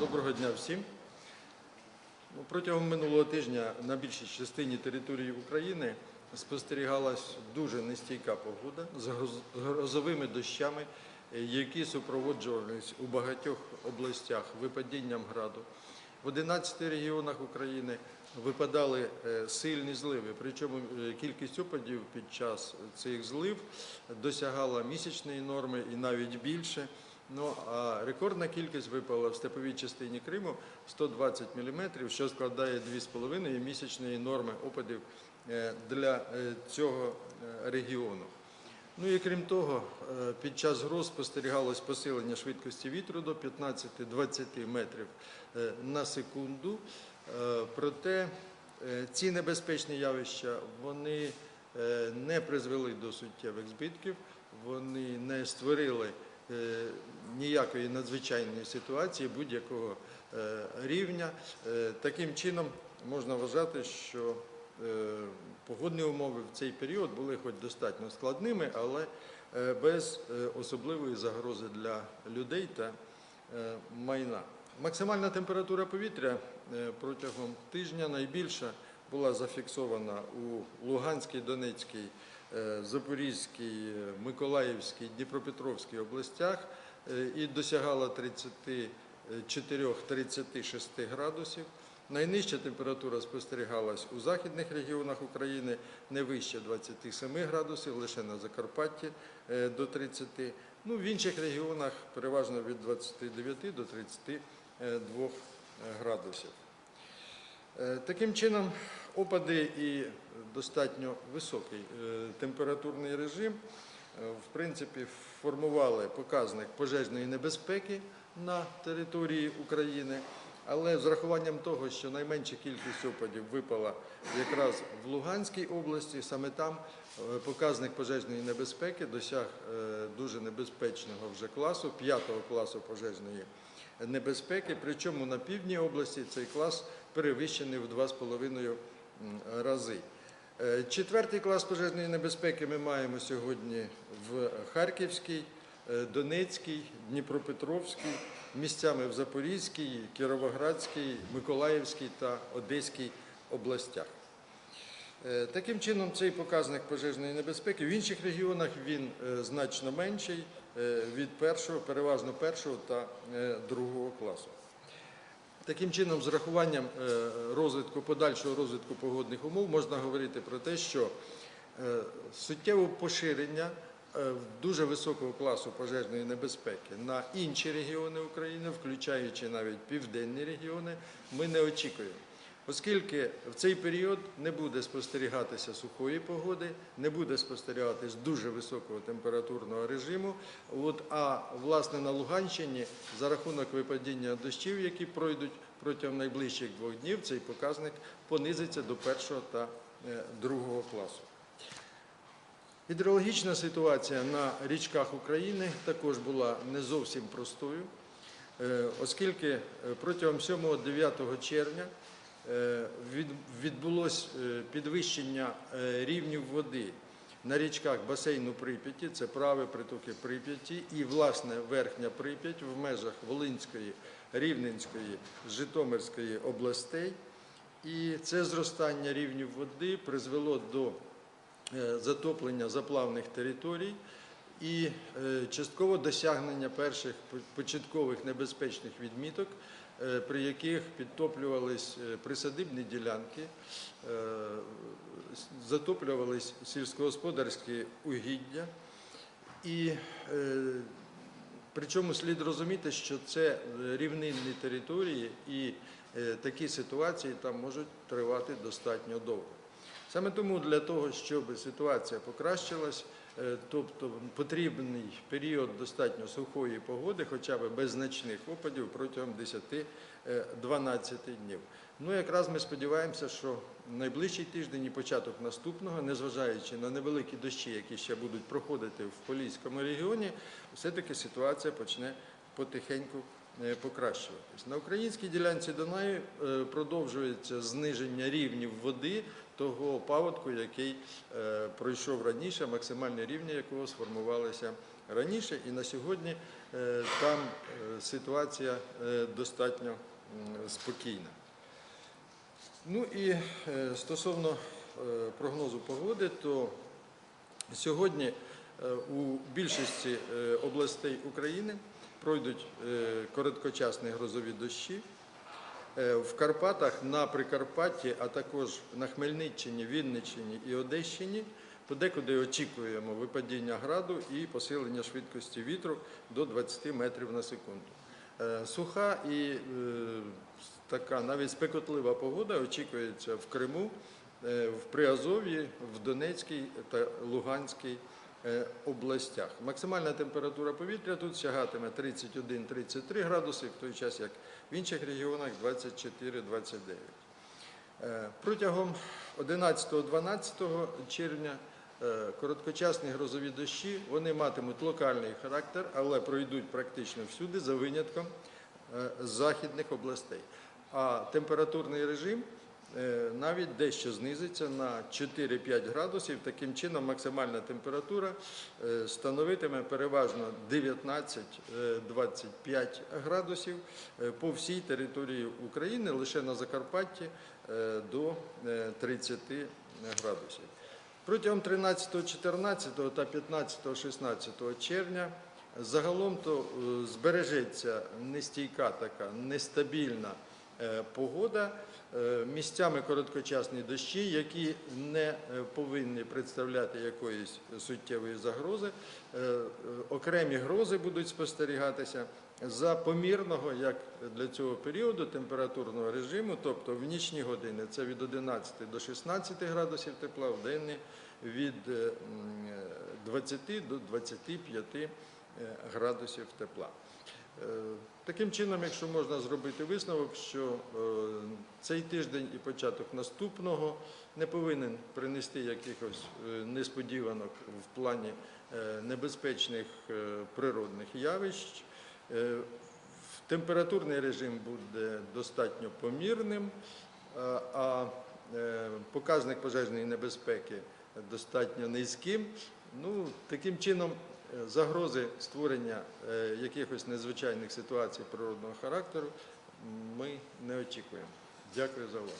Доброго дня всім. Ну, Протягом минулого тижня на більшій частині території України спостерігалась дуже нестійка погода з грозовими дощами, які супроводжувались у багатьох областях випадінням граду. В 11 регіонах України випадали е, сильні зливи, причому е, кількість опадів під час цих злив досягала місячної норми і навіть більше. Ну а рекордна кількість випала в степовій частині Криму 120 мм, що складає 2,5 місячної норми опадів е, для е, цього е, регіону. Ну і крім того, під час гроз спостерігалось посилення швидкості вітру до 15-20 метрів на секунду. Проте ці небезпечні явища вони не призвели до суттєвих збитків, вони не створили ніякої надзвичайної ситуації будь-якого е, рівня. Е, Таким чином можна вважати, що е, погодні умови в цей період були хоч достатньо складними, але е, без е, особливої загрози для людей та е, майна. Максимальна температура повітря е, протягом тижня найбільша була зафіксована у Луганській, Донецькій, е, Запорізькій, е, Миколаївській, Дніпропетровській областях е, і досягала 34-36 градусів. Найнижча температура спостерігалась у західних регіонах України, не вище 27 градусів, лише на Закарпатті до 30. Ну, в інших регіонах переважно від 29 до 32 градусів. Таким чином, опади і достатньо високий е, температурний режим е, в принципі формували показник пожежної небезпеки на території України. Але з рахуванням того, що найменша кількість опадів випала якраз в Луганській області, саме там е, показник пожежної небезпеки досяг дуже небезпечного вже класу, п'ятого класу пожежної небезпеки. Причому на півдні області цей клас перевищений в 2,5 м, рази. Е, Четвертий клас пожежної небезпеки ми маємо сьогодні в Харківській, е, Донецькій, Дніпропетровській, місцями в Запорізькій, Кіровоградській, Миколаївській та Одеській областях. Е, Таким чином, цей показник пожежної небезпеки в інших регіонах він значно менший від першого, переважно першого та другого класу. Таким чином, з рахуванням е, розвитку, подальшого розвитку погодних умов, можна говорити про те, що е, суттєве поширення е, дуже високого класу пожежної небезпеки на інші регіони України, включаючи навіть південні регіони, ми не очікуємо. Оскільки в цей період не буде спостерігатися сухої погоди, не буде спостерігатись дуже високого температурного режиму, а власне на Луганщині за рахунок випадіння дощів, які пройдуть протягом найближчих двох днів, цей показник понизиться до першого та е, другого класу. Гідрологічна ситуація на річках України також була не зовсім простою, е, оскільки е, протягом 7-9 червня відбулось е, підвищення е, рівнів води на річках басейну Прип'яті, це праві притоки Прип'яті і власне верхня Прип'ять в межах Волинської, Рівненської, Житомирської областей. І це зростання рівнів води призвело до е, затоплення заплавних територій і е, частково досягнення перших початкових небезпечних відміток, е, при яких підтоплювались е, присадибні ділянки, затоплювались сільськогосподарські угіддя. І Причому слід розуміти, що це рівнинні території і такі ситуації там можуть тривати достатньо довго. Саме тому для того, щоб ситуація покращилась, тобто потрібний період достатньо сухої погоди, хоча б без значних опадів протягом 10-12 днів. Ну, якраз ми сподіваємося, що найближчий тиждень і початок наступного, незважаючи на невеликі дощі, які ще будуть проходити в Поліському регіоні, все-таки ситуація почне потихеньку е, покращуватись. На українській ділянці Дунаю е, продовжується зниження рівнів води того паводку, який е, пройшов раніше, максимальні рівні якого сформувалися раніше, і на сьогодні е, там е, ситуація е, достатньо спокійна. Ну і е, стосовно е, прогнозу погоди, то сьогодні е, у більшості е, областей України пройдуть е, короткочасні грозові дощі. Е, В Карпатах, на Прикарпатті, а також на Хмельниччині, Вінниччині і Одещині подекуди очікуємо випадіння граду і посилення швидкості вітру до 20 метрів на секунду. Е, Суха і така навіть спекотлива погода очікується в Криму, в Приазов'ї, в Донецькій та Луганській областях. Максимальна температура повітря тут сягатиме 31-33 градуси, в той час як в інших регіонах 24-29. Е, Протягом 11-12 червня е, короткочасні грозові дощі вони матимуть локальний характер, але пройдуть практично всюди за винятком е, західних областей. А температурний режим е, навіть дещо знизиться на 4-5 градусів. Таким чином максимальна температура е, становитиме переважно 19-25 градусів е, по всій території України, лише на Закарпатті е, до е, 30 градусів. Протягом 13, 14 та 15, 16 червня загалом то е, збережеться нестійка така нестабільна е, погода, е, місцями короткочасні дощі, які не е, повинні представляти якоїсь суттєвої загрози. Е, е, Окремі грози будуть спостерігатися за помірного, як для цього періоду, температурного режиму, тобто в нічні години це від 11 до 16 градусів тепла, в денні від е, е, 20 до 25 е, градусів тепла. Е, Таким чином, якщо можна зробити висновок, що е, цей тиждень і початок наступного не повинен принести якихось е, несподіванок в плані небезпечних природних явищ. Температурний режим буде достатньо помірним, а показник пожежної небезпеки достатньо низьким. Ну, таким чином, загрози створення е, якихось незвичайних ситуацій природного характеру ми не очікуємо. Дякую за увагу.